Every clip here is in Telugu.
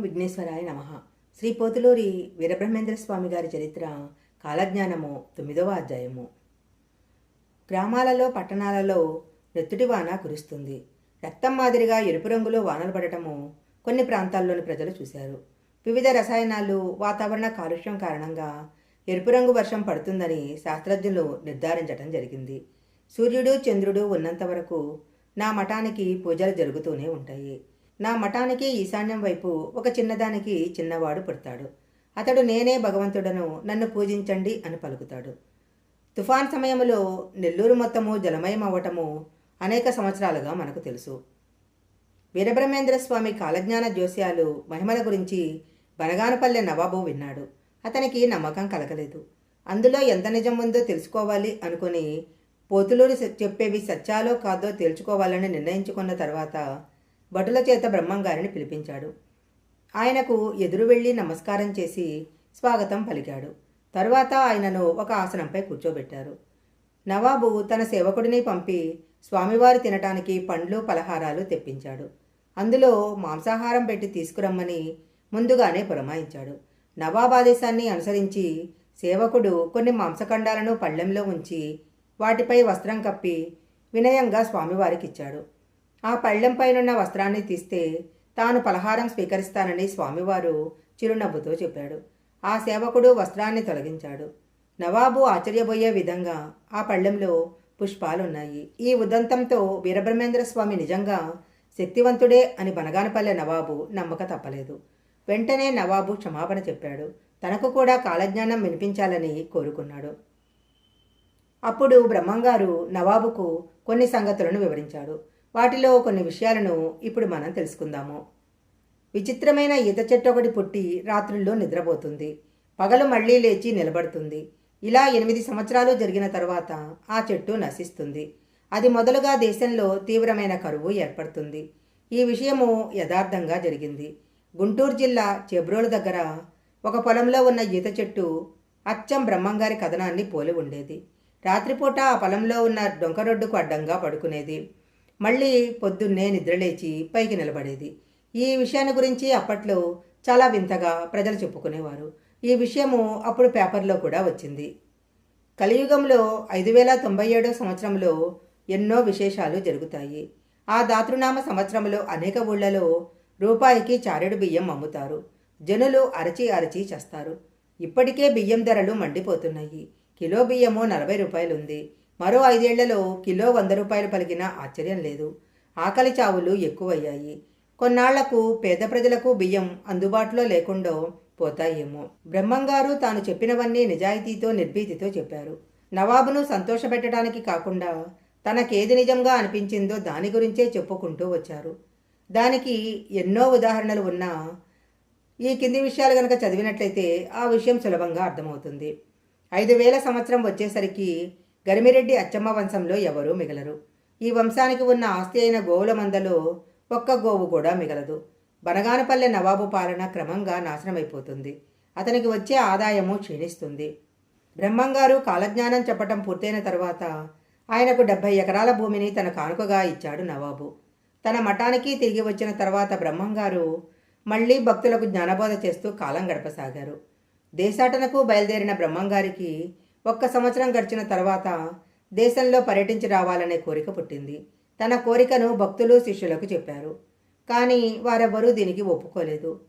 విఘ్నేశ్వరాయ నమ. శ్రీ పోతులూరి వీరబ్రహ్మేంద్ర స్వామి గారి చరిత్ర కాలజ్ఞానము తొమ్మిదవ అధ్యాయము. గ్రామాలలో పట్టణాలలో నెత్తుటి వాన కురుస్తుంది. రక్తం మాదిరిగా ఎరుపు రంగులో వానలు పడటము కొన్ని ప్రాంతాల్లోని ప్రజలు చూశారు. వివిధ రసాయనాలు వాతావరణ కాలుష్యం కారణంగా ఎరుపు రంగు వర్షం పడుతుందని శాస్త్రజ్ఞులు నిర్ధారించడం జరిగింది. సూర్యుడు చంద్రుడు ఉన్నంత వరకు నా మఠానికి పూజలు జరుగుతూనే ఉంటాయి. నా మఠానికి ఈశాన్యం వైపు ఒక చిన్నదానికి చిన్నవాడు పుడతాడు. అతడు నేనే భగవంతుడను నన్ను పూజించండి అని పలుకుతాడు. తుఫాన్ సమయంలో నెల్లూరు మొత్తము జలమయం అవ్వటము అనేక సంవత్సరాలుగా మనకు తెలుసు. వీరబ్రహ్మేంద్ర స్వామి కాలజ్ఞాన జోస్యాలు మహిమల గురించి బనగానపల్లె నవాబు విన్నాడు. అతనికి నమ్మకం కలగలేదు. అందులో ఎంత నిజం ఉందో తెలుసుకోవాలి అనుకుని పోతులూరి చెప్పేవి సత్యాలో కాదో తేల్చుకోవాలని నిర్ణయించుకున్న తర్వాత భటుల చేత బ్రహ్మంగారిని పిలిపించాడు. ఆయనకు ఎదురు వెళ్ళి నమస్కారం చేసి స్వాగతం పలికాడు. తరువాత ఆయనను ఒక ఆసనంపై కూర్చోబెట్టారు. నవాబు తన సేవకుడిని పంపి స్వామివారు తినటానికి పండ్లు పలహారాలు తెప్పించాడు. అందులో మాంసాహారం పెట్టి తీసుకురమ్మని ముందుగానే పురమాయించాడు. నవాబ్ ఆదేశాన్ని అనుసరించి సేవకుడు కొన్ని మాంసఖండాలను పళ్ళెంలో ఉంచి వాటిపై వస్త్రం కప్పి వినయంగా స్వామివారికిచ్చాడు. ఆ పళ్ళెంపైనున్న వస్త్రాన్ని తీస్తే తాను పలహారం స్వీకరిస్తానని స్వామివారు చిరునవ్వుతో చెప్పాడు. ఆ సేవకుడు వస్త్రాన్ని తొలగించాడు. నవాబు ఆశ్చర్యపోయే విధంగా ఆ పళ్ళెంలో పుష్పాలున్నాయి. ఈ ఉదంతంతో వీరబ్రహ్మేంద్ర స్వామి నిజంగా శక్తివంతుడే అని బనగానపల్లె నవాబు నమ్మక తప్పలేదు. వెంటనే నవాబు క్షమాపణ చెప్పాడు. తనకు కూడా కాలజ్ఞానం వినిపించాలని కోరుకున్నాడు. అప్పుడు బ్రహ్మంగారు నవాబుకు కొన్ని సంగతులను వివరించాడు. వాటిలో కొన్ని విషయాలను ఇప్పుడు మనం తెలుసుకుందాము. విచిత్రమైన ఈత చెట్టు ఒకటి పుట్టి రాత్రుల్లో నిద్రపోతుంది. పగలు మళ్ళీ లేచి నిలబడుతుంది. ఇలా ఎనిమిది సంవత్సరాలు జరిగిన తర్వాత ఆ చెట్టు నశిస్తుంది. అది మొదలుగా దేశంలో తీవ్రమైన కరువు ఏర్పడుతుంది. ఈ విషయము యథార్థంగా జరిగింది. గుంటూరు జిల్లా చెబ్రోలు దగ్గర ఒక పొలంలో ఉన్న ఈత చెట్టు అచ్చం బ్రహ్మంగారి కథనాన్ని పోలి ఉండేది. రాత్రిపూట ఆ పొలంలో ఉన్న డొంకరొడ్డుకు అడ్డంగా పడుకునేది. మళ్ళీ పొద్దున్నే నిద్రలేచి పైకి నిలబడేది. ఈ విషయాన్ని గురించి అప్పట్లో చాలా వింతగా ప్రజలు చెప్పుకునేవారు. ఈ విషయము అప్పుడు పేపర్లో కూడా వచ్చింది. కలియుగంలో ఐదు వేల తొంభై ఏడో సంవత్సరంలో ఎన్నో విశేషాలు జరుగుతాయి. ఆ దాతృనామ సంవత్సరంలో అనేక ఊళ్ళలో రూపాయికి చారెడు బియ్యం అమ్ముతారు. జనులు అరచి అరచి చేస్తారు. ఇప్పటికే బియ్యం ధరలు మండిపోతున్నాయి. కిలో బియ్యము నలభై రూపాయలు ఉంది మరో ఐదేళ్ళలో కిలో వంద రూపాయలు పలికినా ఆశ్చర్యం లేదు. ఆకలి చావులు ఎక్కువయ్యాయి. కొన్నాళ్ళకు పేద ప్రజలకు బియ్యం అందుబాటులో లేకుండా పోతాయేమో. బ్రహ్మంగారు తాను చెప్పినవన్నీ నిజాయితీతో నిర్భీతితో చెప్పారు. నవాబును సంతోషపెట్టడానికి కాకుండా తనకేది నిజంగా అనిపించిందో దాని గురించే చెప్పుకుంటూ వచ్చారు. దానికి ఎన్నో ఉదాహరణలు ఉన్నా ఈ కింది విషయాలు గనక చదివినట్లయితే ఆ విషయం సులభంగా అర్థమవుతుంది. ఐదు వేల సంవత్సరం వచ్చేసరికి గరిమిరెడ్డి అచ్చమ్మ వంశంలో ఎవరూ మిగలరు. ఈ వంశానికి ఉన్న ఆస్తి అయిన గోవుల మందలో ఒక్క గోవు కూడా మిగలదు. బనగానపల్లె నవాబు పాలన క్రమంగా నాశనమైపోతుంది. అతనికి వచ్చే ఆదాయము క్షీణిస్తుంది. బ్రహ్మంగారు కాలజ్ఞానం చెప్పటం పూర్తయిన తర్వాత ఆయనకు డెబ్భై ఎకరాల భూమిని తన కానుకగా ఇచ్చాడు నవాబు. తన మఠానికి తిరిగి వచ్చిన తర్వాత బ్రహ్మంగారు మళ్ళీ భక్తులకు జ్ఞానబోధ చేస్తూ కాలం గడపసాగారు. దేశాటనకు బయలుదేరిన బ్రహ్మంగారికి ఒక్క సంవత్సరం గడిచిన తర్వాత దేశంలో పర్యటించి రావాలనే కోరిక పుట్టింది. తన కోరికను భక్తులు శిష్యులకు చెప్పారు. కానీ వారెవ్వరూ దీనికి ఒప్పుకోలేదు.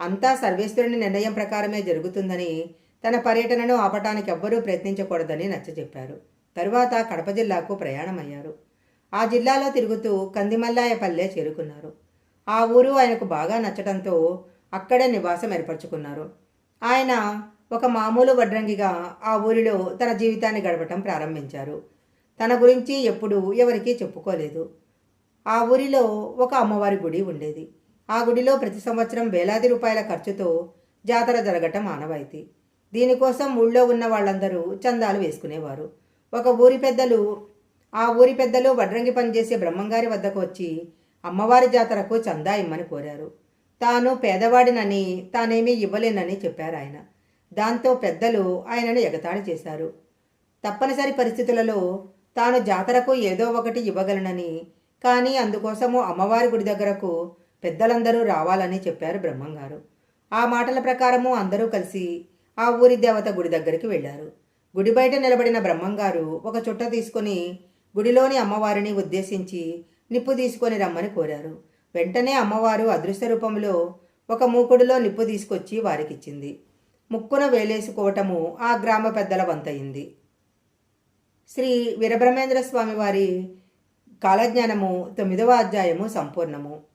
అంతా సర్వేశ్వరుని నిర్ణయం ప్రకారమే జరుగుతుందని తన పర్యటనను ఆపటానికి ఎవ్వరూ ప్రయత్నించకూడదని నచ్చజెప్పారు తరువాత కడప జిల్లాకు ప్రయాణమయ్యారు. ఆ జిల్లాలో తిరుగుతూ కందిమల్లాయపల్లె చేరుకున్నారు. ఆ ఊరు ఆయనకు బాగా నచ్చటంతో అక్కడే నివాసం ఏర్పరచుకున్నారు. ఆయన ఒక మామూలు వడ్రంగిగా ఆ ఊరిలో తన జీవితాన్ని గడపటం ప్రారంభించారు. తన గురించి ఎప్పుడూ ఎవరికీ చెప్పుకోలేదు. ఆ ఊరిలో ఒక అమ్మవారి గుడి ఉండేది. ఆ గుడిలో ప్రతి సంవత్సరం వేలాది రూపాయల ఖర్చుతో జాతర జరగటం ఆనవాయితీ. దీనికోసం ఊళ్ళో ఉన్న వాళ్ళందరూ చందాలు వేసుకునేవారు. ఒక ఊరి పెద్దలు ఆ ఊరి పెద్దలు వడ్రంగి పనిచేసే బ్రహ్మంగారి వద్దకు వచ్చి అమ్మవారి జాతరకు చందా ఇమ్మని కోరారు. తాను పేదవాడినని తానేమీ ఇవ్వలేనని చెప్పారు ఆయన. దాంతో పెద్దలు ఆయనను ఎగతాళి చేశారు. తప్పనిసరి పరిస్థితులలో తాను జాతరకు ఏదో ఒకటి ఇవ్వగలనని కానీ అందుకోసము అమ్మవారి గుడి దగ్గరకు పెద్దలందరూ రావాలని చెప్పారు బ్రహ్మంగారు. ఆ మాటల ప్రకారము అందరూ కలిసి ఆ ఊరి దేవత గుడి దగ్గరికి వెళ్ళారు. గుడి బయట నిలబడిన బ్రహ్మంగారు ఒక చుట్ట తీసుకొని గుడిలోని అమ్మవారిని ఉద్దేశించి నిప్పు తీసుకొని రమ్మని కోరారు. వెంటనే అమ్మవారు అదృశ్య రూపంలో ఒక మూకుడులో నిప్పు తీసుకొచ్చి వారికిచ్చింది. ముక్కున వేలేసుకోవటము ఆ గ్రామ పెద్దల వంతయింది. శ్రీ వీరబ్రహ్మేంద్ర స్వామి వారి కాలజ్ఞానము తొమ్మిదవ అధ్యాయము సంపూర్ణము.